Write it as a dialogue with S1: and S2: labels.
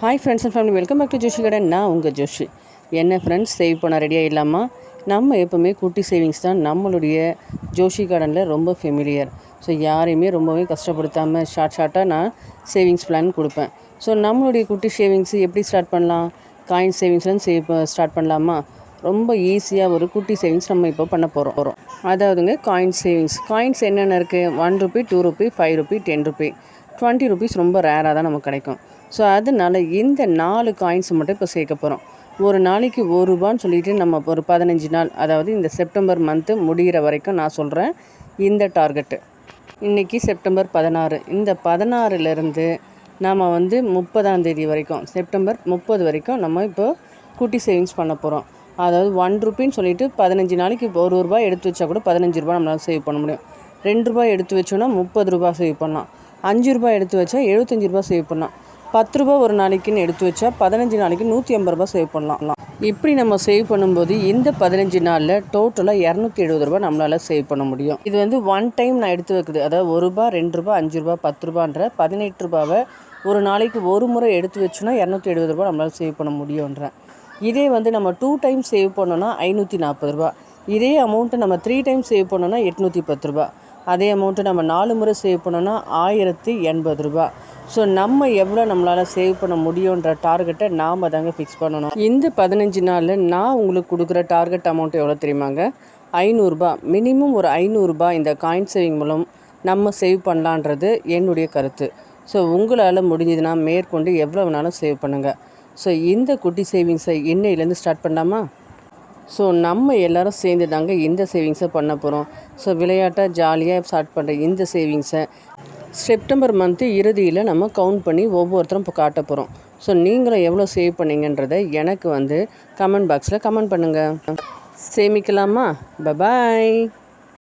S1: Hi friends and family welcome back to Joshi கடை நான் உங்கள் ஜோஷி. என்ன ஃப்ரெண்ட்ஸ் சேவ் பண்ண ரெடியாக இல்லாமல் நம்ம எப்போவுமே குட்டி சேவிங்ஸ் தான் நம்மளுடைய ஜோஷி கார்டனில் ரொம்ப ஃபெமிலியர் ஸோ யாரையுமே ரொம்பவே கஷ்டப்படுத்தாமல் ஷார்ட் ஷார்ட்டாக நான் சேவிங்ஸ் பிளான் கொடுப்பேன். ஸோ நம்மளுடைய குட்டி சேவிங்ஸ் எப்படி ஸ்டார்ட் பண்ணலாம்? காயின் சேவிங்ஸ்லாம் சேவ் ஸ்டார்ட் பண்ணலாமா? ரொம்ப ஈஸியாக ஒரு குட்டி சேவிங்ஸ் நம்ம இப்போ பண்ண போகிறோம் வரும் அதாவதுங்க காயின் சேவிங்ஸ் காயின்ஸ் என்னென்ன இருக்குது one rupee two rupee five rupee ten rupee twenty rupees ரொம்ப ரேராக தான் நமக்கு கிடைக்கும். ஸோ அதனால இந்த நாலு காயின்ஸ் மட்டும் இப்போ சேர்க்க போகிறோம் ஒரு நாளைக்கு ஒரு ரூபான்னு சொல்லிட்டு நம்ம ஒரு பதினஞ்சு நாள் அதாவது இந்த செப்டம்பர் மந்த்து முடிகிற வரைக்கும் நான் சொல்கிறேன் இந்த டார்கெட்டு இன்றைக்கி செப்டம்பர் பதினாறு. இந்த பதினாறுலேருந்து நாம் வந்து முப்பதாம் தேதி வரைக்கும் செப்டம்பர் முப்பது வரைக்கும் நம்ம இப்போ குட்டி சேவிங்ஸ் பண்ண போகிறோம் அதாவது ஒன் ருபின்னு சொல்லிட்டு பதினஞ்சு நாளைக்கு இப்போ ஒரு ரூபாய் எடுத்து வச்சா கூட பதினஞ்சு ரூபா நம்மளால் சேவ் பண்ண முடியும். ரெண்டு ரூபாய் எடுத்து வச்சோன்னா முப்பது ரூபா சேவ் பண்ணலாம். அஞ்சு ரூபாய் எடுத்து வச்சா எழுபத்தஞ்சு ரூபா சேவ் பண்ணலாம். பத்து ரூபா ஒரு நாளைக்குன்னு எடுத்து வச்சா பதினஞ்சு நாளைக்கு நூற்றி ஐம்பது ரூபா சேவ் பண்ணலாம். இப்படி நம்ம சேவ் பண்ணும்போது இந்த பதினஞ்சு நாளில் டோட்டலாக இரநூத்தி எழுபது ரூபா நம்மளால் சேவ் பண்ண முடியும். இது வந்து ஒன் டைம் நான் எடுத்து வைக்குது. அதாவது ஒரு ரூபா ரெண்டு ரூபா அஞ்சு ரூபா பத்து ரூபான்ற பதினெட்டு ரூபாவை ஒரு நாளைக்கு ஒரு முறை எடுத்து வச்சோன்னா இரநூத்தி எழுபது ரூபாய் நம்மளால் சேவ் பண்ண முடியுன்றேன் இதே வந்து நம்ம டூ டைம் சேவ் பண்ணோன்னா ஐநூற்றி நாற்பது ரூபா இதே அமௌண்ட்டை நம்ம த்ரீ டைம் சேவ் பண்ணோன்னா எட்நூற்றி பத்து ரூபா அதே அமௌண்ட்டு நம்ம நாலு முறை சேவ் பண்ணோன்னா ஆயிரத்தி எண்பது ரூபா. ஸோ நம்ம எவ்வளோ நம்மளால் சேவ் பண்ண முடியுன்ற டார்கெட்டை நாம் தாங்க ஃபிக்ஸ் பண்ணணும். இந்த பதினஞ்சு நாளில் நான் உங்களுக்கு கொடுக்குற டார்கெட் அமௌண்ட் எவ்வளோ தெரியுமாங்க? ஐநூறுரூபா மினிமம் ஒரு ஐநூறுரூபா இந்த காயின் சேவிங் மூலம் நம்ம சேவ் பண்ணலான்றது என்னுடைய கருத்து. ஸோ உங்களால் முடிஞ்சதுன்னா மேற்கொண்டு எவ்வளோ வேணாலும் சேவ் பண்ணுங்கள் ஸோ இந்த குட்டி சேவிங்ஸை இன்னையிலேருந்து ஸ்டார்ட் பண்ணலாமா? ஸோ நம்ம எல்லோரும் சேர்ந்து தாங்க இந்த சேவிங்ஸை பண்ண போகிறோம் ஸோ விளையாட்டாக ஜாலியாக ஸ்டார்ட் பண்ணுற இந்த சேவிங்ஸை செப்டம்பர் மந்த்து இறுதியில் நம்ம கவுண்ட் பண்ணி ஒவ்வொருத்தரும் இப்போ காட்ட போகிறோம் ஸோ நீங்களும் எவ்வளோ சேவ் பண்ணீங்கன்றதை எனக்கு வந்து கமெண்ட் பாக்ஸில் கமெண்ட் பண்ணுங்கள் சேமிக்கலாமா? பபாய்